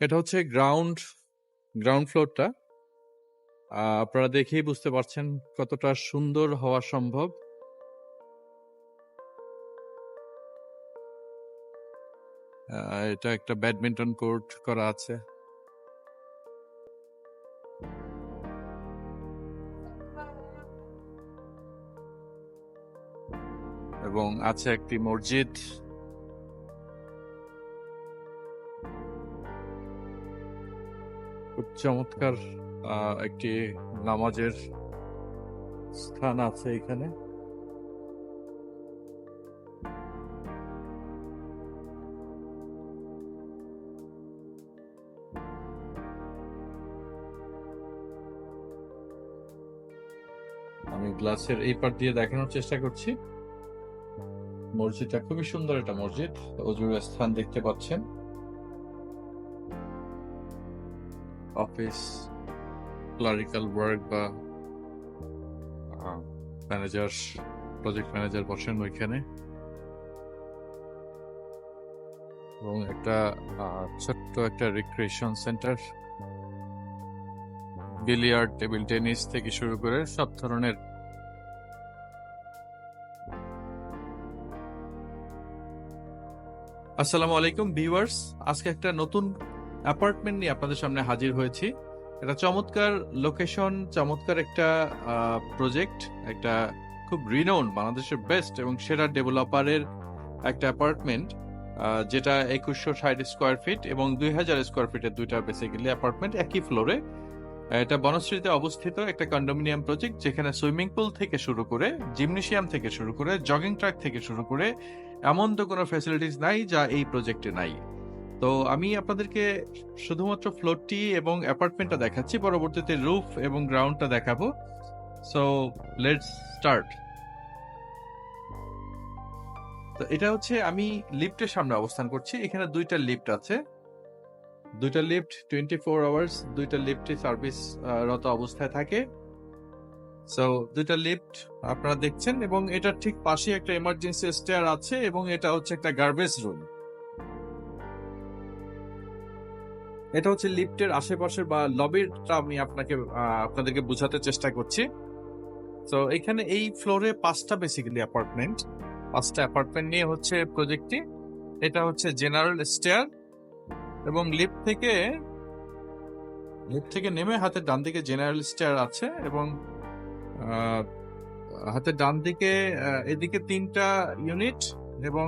এটা হচ্ছে ground ground ফ্লোরটা আপনারা দেখেই বুঝতে পারছেন কতটা সুন্দর হওয়া সম্ভব। এটা একটা ব্যাডমিন্টন কোর্ট করা আছে। এবং আছে একটি মসজিদ। চমৎকার একটি নামাজের স্থান আছে এখানে। আমি গ্লাসের এই পার দিয়ে দেখানোর চেষ্টা করছি। মসজিদটা খুবই সুন্দর একটা মসজিদ। অজুর স্থান দেখতে পাচ্ছেন। অফিস ক্লারিক্যাল ওয়ার্ক বা ম্যানেজার প্রজেক্ট ম্যানেজার বসেন ওইখানে। এবং একটা ছোট্ট একটা recreation centre billiard table tennis থেকে শুরু করে সব ধরনের। আসসালামু আলাইকুম ভিউয়ার্স, আজকে একটা নতুন অ্যাপার্টমেন্ট নিয়ে আপনাদের সামনে হাজির হয়েছি। এটা চমৎকার লোকেশন চমৎকার একটা প্রজেক্ট একটা খুব রিনোন বাংলাদেশের বেস্ট এবং সেরা ডেভেলপারের একটা অ্যাপার্টমেন্ট যেটা একুশশো ষাট স্কোয়ার ফিট এবং দুই হাজার স্কোয়ার ফিটের দুইটা বেসিক্যালি অ্যাপার্টমেন্ট একই ফ্লোরে এটা বনশ্রীতে অবস্থিত একটা কন্ডোমিনিয়াম প্রজেক্ট যেখানে সুইমিং পুল থেকে শুরু করে জিমনেশিয়াম থেকে শুরু করে জগিং ট্র্যাক থেকে শুরু করে, এমন তো কোনো ফ্যাসিলিটিস নাই যা এই প্রজেক্টে নাই। তো আমি আপনাদেরকে শুধুমাত্র ফ্লোরটি এবং অ্যাপার্টমেন্টটা দেখাচ্ছি। পরবর্তীতে রুফ এবং গ্রাউন্ডটা দেখাবো। সো লেটস স্টার্ট তো এটা হচ্ছে আমি লিফটের সামনে অবস্থান করছি। এখানে দুইটা লিফট আছে। দুইটা লিফট টোয়েন্টি ফোর আওয়ার্স দুইটা লিফটে সার্ভিস রত অবস্থায় থাকে। সো দুইটা লিফট আপনারা দেখছেন এবং এটার ঠিক পাশে একটা এমার্জেন্সি স্টেয়ার আছে এবং এটা হচ্ছে একটা গার্বেজ রুম এটা হচ্ছে লিফটের আশেপাশের বা লবিটা আমি আপনাকে আপনাদেরকে বোঝাতে চেষ্টা করছি। তো এখানে এই ফ্লোরে পাঁচটা বেসিক্যালি অ্যাপার্টমেন্ট পাঁচটা অ্যাপার্টমেন্ট নিয়ে হচ্ছে প্রজেক্টটি এটা হচ্ছে জেনারেল স্টেয়ার এবং লিফট থেকে লিফট থেকে নেমে হাতের ডান দিকে জেনারেল স্টেয়ার আছে এবং হাতের ডান দিকে এদিকে তিনটা ইউনিট এবং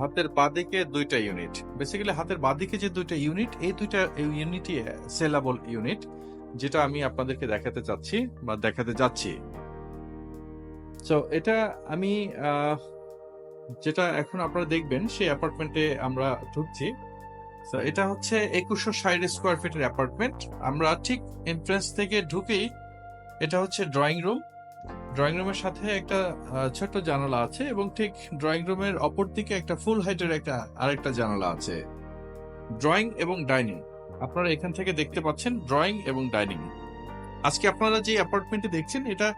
হাতের বাদিকে দুইটা ইউনিট বেসিক্যালি হাতের বাদিকে যে দুইটা ইউনিট এই দুইটা ইউনিটই সেলাবল ইউনিট যেটা আমি আপনাদেরকে দেখাতে চাচ্ছি বা দেখাতে যাচ্ছি। তো এটা আমি যেটা এখন আপনারা দেখবেন, সেই অ্যাপার্টমেন্টে আমরা ঢুকছি। তো এটা হচ্ছে একুশশো ষাট স্কোয়ার ফিটের অ্যাপার্টমেন্ট আমরা ঠিক এন্ট্রেন্স থেকে ঢুকেই এটা হচ্ছে ড্রয়িং রুম ড্রয়িং রুমের সাথে একটা ছোট্ট জানালা আছে এবং ঠিক ড্রয়িং রুমের অপর দিকে একটা ফুল হাইটের একটা আরেকটা জানালা আছে। ড্রয়িং এবং ডাইনিং আপনারা এখান থেকে দেখতে পাচ্ছেন ড্রয়িং এবং ডাইনিং আজকে আপনারা যে অ্যাপার্টমেন্টে দেখছেন, এটা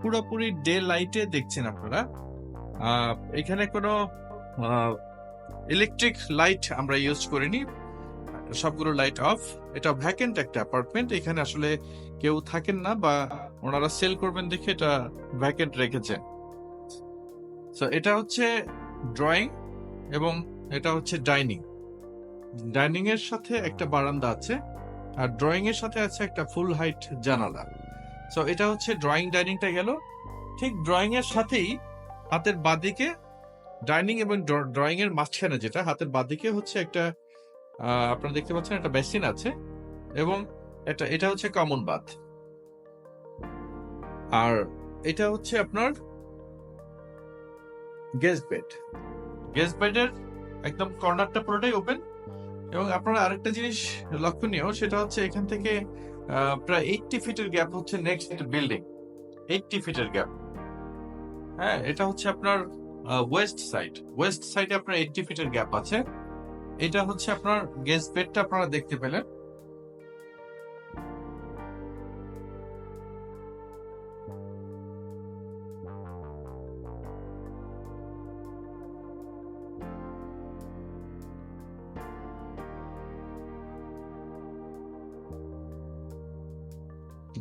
পুরোপুরি ডে লাইটে দেখছেন আপনারা। এখানে কোনো ইলেকট্রিক লাইট আমরা ইউজ করিনি। সবগুলো লাইট অফ এটা ভ্যাকেন্ট একটা অ্যাপার্টমেন্ট এখানে আসলে কেউ থাকেন না বা ওনারা সেল করবেন দেখে এটা ভ্যাকেন্ট রেখেছেন। তো এটা হচ্ছে ড্রয়িং এবং এটা হচ্ছে ডাইনিং ডাইনিং এর সাথে একটা বারান্দা আছে আর ড্রয়িং এর সাথে আছে একটা ফুল হাইট জানালা। সো এটা হচ্ছে ড্রয়িং ডাইনিংটা গেল। ঠিক ড্রয়িং এর সাথেই হাতের বাদিকে ডাইনিং এবং ড্রয়িং এর মাঝখানে যেটা, হাতের বাদিকে হচ্ছে একটা আপনারা দেখতে পাচ্ছেন একটা বেসিন আছে এবং এটা এটা হচ্ছে কমন বাথ আর এটা হচ্ছে আপনার গেস্ট বেড গেস্ট বেডের একদম কর্নারটা পুরোটাই ওপেন এবং আপনারা আরেকটা জিনিস লক্ষণীয়, সেটা হচ্ছে এখান থেকে প্রায় এইটটি ফিটের গ্যাপ হচ্ছে নেক্সট বিল্ডিং এইটটি ফিটের গ্যাপ হ্যাঁ এটা হচ্ছে আপনার ওয়েস্ট সাইড ওয়েস্ট সাইডে আপনার এইটটি ফিটের গ্যাপ আছে। এটা হচ্ছে আপনার গেস্ট বেডটা আপনারা দেখতে পেলেন।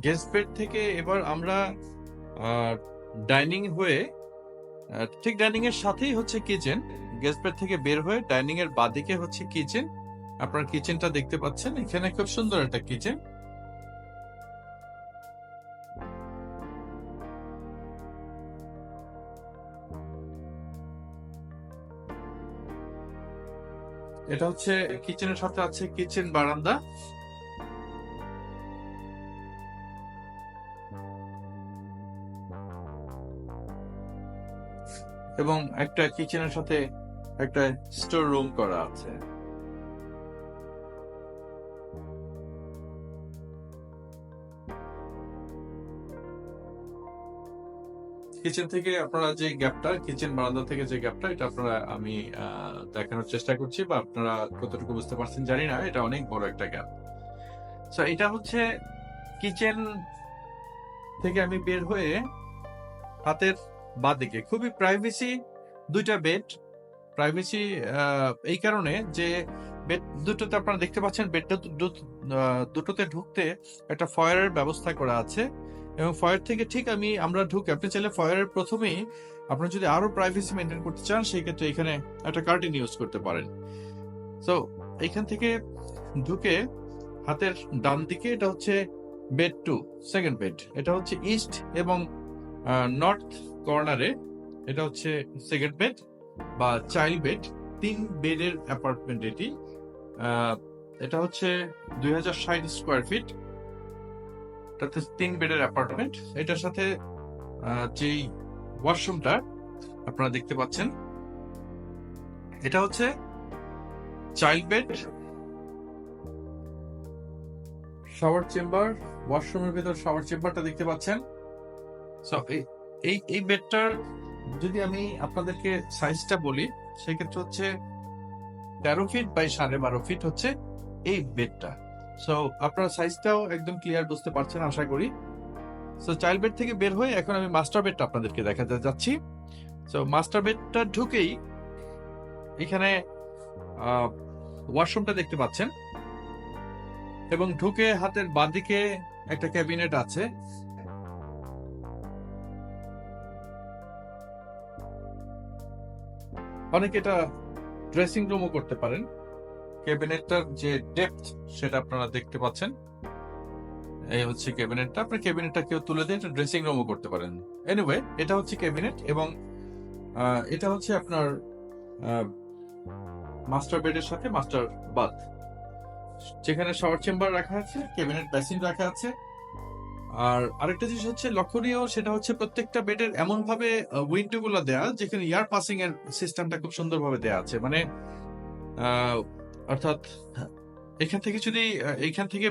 গেস্ট বেড থেকে এবার আমরা ডাইনিং হয়ে ঠিক ডাইনিং এর সাথেই হচ্ছে কিচেন গেস্ট বেড থেকে বের হয়ে ডাইনিং এর বাদিকে হচ্ছে কিচেন। আপনার কিচেনটা দেখতে পাচ্ছেন, এখানে খুব সুন্দর একটা কিচেন। এটা হচ্ছে কিচেনের সাথে আছে কিচেন বারান্দা। এবং একটা কিচেনের সাথে একটা স্টোর রুম করা আছে। কিচেন থেকে আপনারা যে গ্যাপটা কিচেন বারান্দা থেকে যে গ্যাপটা এটা আপনারা আমি দেখানোর চেষ্টা করছি বা আপনারা কতটুকু বুঝতে পারছেন জানি না, এটা অনেক বড় একটা গ্যাপ সো এটা হচ্ছে কিচেন থেকে আমি বের হয়ে হাতের বাদিকে, খুবই প্রাইভেসি দুইটা বেড প্রাইভেসি এই কারণে যে বেড দুটোতে আপনারা দেখতে পাচ্ছেন বেডটা দুটোতে ঢুকতে একটা ফয়ারের ব্যবস্থা করা আছে। এবং ফয়ার থেকে ঠিক আমি, আমরা ঢুকে, আপনি চাইলে ফয়ারের প্রথমেই আপনার যদি আরও প্রাইভেসি মেনটেন করতে চান, সেই ক্ষেত্রে এখানে একটা কার্টেন ইউজ করতে পারেন। তো এখান থেকে ঢুকে হাতের ডান দিকে এটা হচ্ছে বেড টু সেকেন্ড বেড এটা হচ্ছে ইস্ট এবং নর্থ কর্নারে এটা হচ্ছে সেকেন্ড বেড বা চাইল্ড বেড, তিন বেডের অ্যাপার্টমেন্ট এটি। এটা হচ্ছে দুই হাজার ষাট স্কোয়ার ফিট। এটাতে তিন বেডের অ্যাপার্টমেন্ট। এটার সাথে যেই ওয়াশরুমটা আপনারা দেখতে পাচ্ছেন, এটা হচ্ছে চাইল্ড বেড, শাওয়ার চেম্বার, ওয়াশরুমের ভিতর শাওয়ার চেম্বারটা দেখতে পাচ্ছেন। এই এই বেডটার যদি আমি আপনাদেরকে সাইজটা বলি, সেক্ষেত্রে হচ্ছে তেরো ফিট বাই সাড়ে বারো ফিট হচ্ছে এই বেডটা সো আপনার সাইজটাও একদম ক্লিয়ার বুঝতে পারছেন, আশা করি। সো চাইল্ড বেড থেকে বের হয়ে এখন আমি মাস্টার বেডটা আপনাদেরকে দেখাতে যাচ্ছি। সো মাস্টার বেডটা ঢুকেই এখানে ওয়াশরুমটা দেখতে পাচ্ছেন। এবং ঢুকে হাতের বাঁদিকে একটা ক্যাবিনেট আছে। অনেকে এটা ড্রেসিং রুমও করতে পারেন। ক্যাবিনেটটার যে ডেপথ সেটা আপনারা দেখতে পাচ্ছেন। এই হচ্ছে ক্যাবিনেটটা। আপনার ক্যাবিনেটটা কেউ তুলে দিয়ে এটা ড্রেসিং রুমও করতে পারেন। এনিওয়ে এটা হচ্ছে ক্যাবিনেট এবং এটা হচ্ছে আপনার মাস্টার বেডের সাথে মাস্টার বাথ যেখানে শাওয়ার চেম্বার রাখা আছে, ক্যাবিনেট বেসিন রাখা আছে আর আরেকটা জিনিস হচ্ছে লক্ষণীয়, সেটা হচ্ছে প্রত্যেকটা বেডের এমন ভাবে উইন্ডো গুলো দেয়া, যেখানে এয়ার পাসিং এর সিস্টেমটা খুব সুন্দরভাবে দেয়া আছে। মানে অর্থাৎ, এখান থেকে যদি এখান থেকে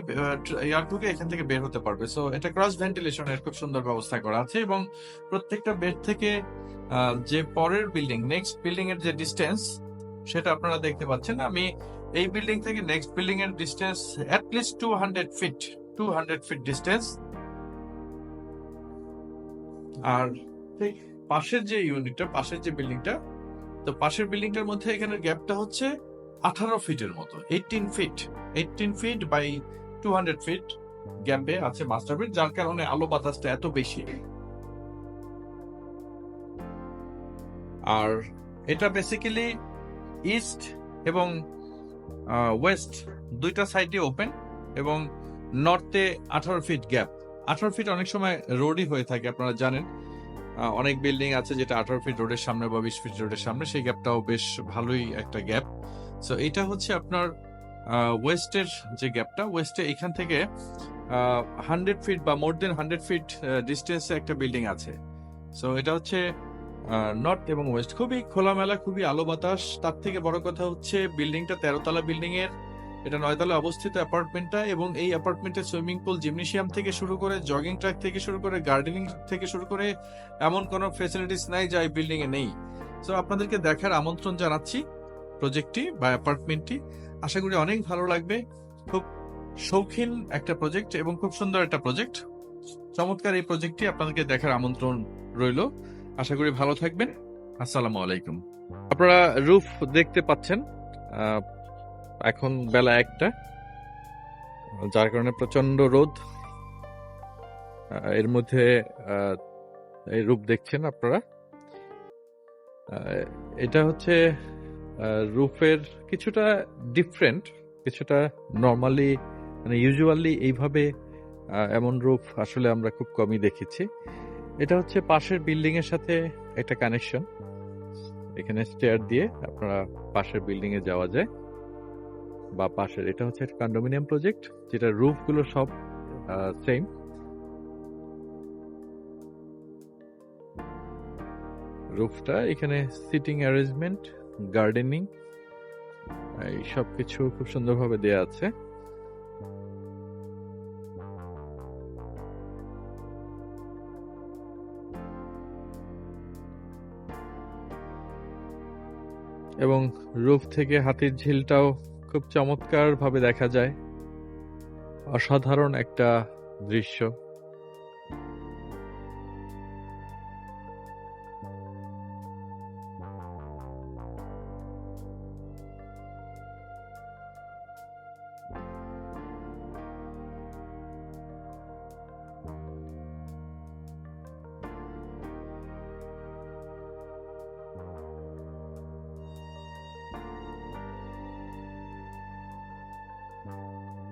এয়ার ঢুকে এখান থেকে বের হতে পারবে। সো এটা ক্রস ভেন্টিলেশনের খুব সুন্দর ব্যবস্থা করা আছে এবং প্রত্যেকটা বেড থেকে যে পরের বিল্ডিং নেক্সট বিল্ডিং এর যে ডিস্টেন্স সেটা আপনারা দেখতে পাচ্ছেন। আমি এই বিল্ডিং থেকে নেক্সট বিল্ডিং এর distance at least two hundred feet two hundred feet distance আর পাশের যে ইউনিটটা পাশের যে বিল্ডিংটা তো পাশের বিল্ডিংটার মধ্যে এখানে গ্যাপটা হচ্ছে আঠারো ফিটের মতো eighteen feet eighteen feet by two hundred feet গ্যাপে আছে মাস্টার বেড যার কারণে আলো বাতাসটা এত বেশি। আর এটা বেসিক্যালি ইস্ট এবং ওয়েস্ট দুইটা সাইডে ওপেন এবং নর্থে আঠারো ফিট গ্যাপ আঠারো ফিট অনেক সময় রোডই হয়ে থাকে, আপনারা জানেন। অনেক বিল্ডিং আছে যেটা আঠারো ফিট রোডের সামনে বা বিশ ফিট রোডের সামনে, সেই গ্যাপটাও বেশ ভালোই একটা গ্যাপ সো এটা হচ্ছে আপনার ওয়েস্টের যে গ্যাপটা ওয়েস্টে এখান থেকে হান্ড্রেড ফিট বা মোর দেন হান্ড্রেড ফিট ডিস্টেন্সে একটা বিল্ডিং আছে। সো এটা হচ্ছে নর্থ এবং ওয়েস্ট খুবই খোলামেলা, খুবই আলো বাতাস। তার থেকে বড় কথা হচ্ছে বিল্ডিংটা তেরোতলা বিল্ডিং এর এটা নয়তলা অবস্থিত অ্যাপার্টমেন্টটা এবং এই অ্যাপার্টমেন্টের সুইমিং পুল, জিমনেশিয়াম থেকে শুরু করে জগিং ট্র্যাক থেকে শুরু করে গার্ডেনিং থেকে শুরু করে এমন কোনো ফেসিলিটিস নাই যা এই বিল্ডিং এ নেই। সো আপনাদেরকে দেখার আমন্ত্রণ জানাচ্ছি প্রজেক্টটি বা অ্যাপার্টমেন্টটি। আশা করি অনেক ভালো লাগবে। খুব শৌখিন একটা প্রজেক্ট এবং খুব সুন্দর একটা প্রজেক্ট চমৎকার এই প্রজেক্টটি আপনাদেরকে দেখার আমন্ত্রণ রইল। আশা করি ভালো থাকবেন। আসসালামু আলাইকুম। আপনারা রুফ দেখতে পাচ্ছেন। এখন বেলা একটা, যার কারণে প্রচণ্ড রোদ। এর মধ্যে এই রূপ দেখছেন আপনারা? এটা হচ্ছে রুফের কিছুটা ডিফারেন্ট কিছুটা নর্মালি মানে ইউজুয়ালি এইভাবে এমন রূপ আসলে আমরা খুব কমই দেখেছি। এটা হচ্ছে পাশের বিল্ডিং এর সাথে একটা কানেকশন এখানে স্টেয়ার দিয়ে আপনারা পাশের বিল্ডিং এ যাওয়া যায়। বা পাশের, এটা হচ্ছে কন্ডোমিনিয়াম প্রজেক্ট যেটা রুফগুলো সব সেম রুফটা এখানে সিটিং অ্যারেঞ্জমেন্ট গার্ডেনিং এই সব কিছু খুব সুন্দরভাবে দেয়া আছে। এবং রুফ থেকে হাতির ঝিলটাও খুব চমৎকারভাবে দেখা যায়। অসাধারণ একটা দৃশ্য।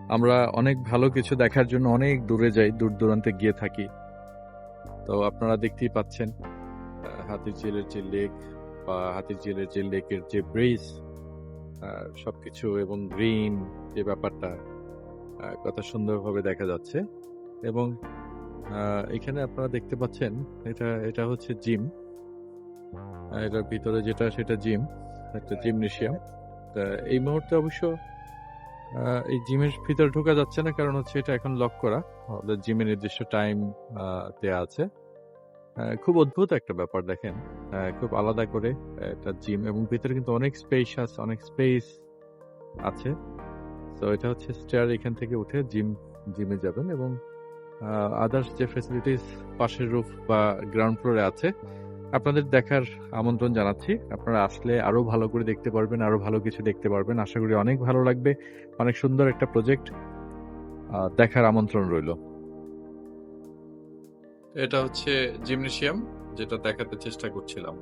আমরা অনেক ভালো কিছু দেখার জন্য অনেক দূরে যাই, দূর দূরান্তে গিয়ে থাকি। তো আপনারা দেখতেই পাচ্ছেন হাতির ঝিলের যে লেক বা হাতির ঝিলের যে লেকের যে ব্রিজ সবকিছু এবং গ্রিন যে ব্যাপারটা কত সুন্দরভাবে দেখা যাচ্ছে। এবং এখানে আপনারা দেখতে পাচ্ছেন, এটা এটা হচ্ছে জিম। এটার ভিতরে যেটা, সেটা জিম, একটা জিমনেশিয়াম এই মুহূর্তে অবশ্য এই জিমের ভিতরে ঢোকা যাচ্ছে না, কারণ হচ্ছে এটা এখন লক করা। আমাদের জিমের নির্দিষ্ট টাইম দেয়া আছে। খুব অদ্ভুত একটা ব্যাপার, দেখেন। খুব আলাদা করে একটা জিম এবং ভিতরে কিন্তু অনেক স্পেস আছে অনেক স্পেস আছে। তো এটা হচ্ছে স্টেয়ার এখান থেকে উঠে জিম জিমে যাবেন, এবং আদার্স যে ফেসিলিটিস পাশের রুফ বা গ্রাউন্ড ফ্লোরে আছে আপনাদের দেখার আমন্ত্রণ জানাচ্ছি। আপনারা আসলে আরও ভালো করে দেখতে পারবেন, আরও ভালো কিছু দেখতে পারবেন। আশা করি অনেক ভালো লাগবে, অনেক সুন্দর একটা প্রজেক্ট দেখার আমন্ত্রণ রইল। এটা হচ্ছে জিমনেশিয়াম যেটা দেখাতে চেষ্টা করছিলাম।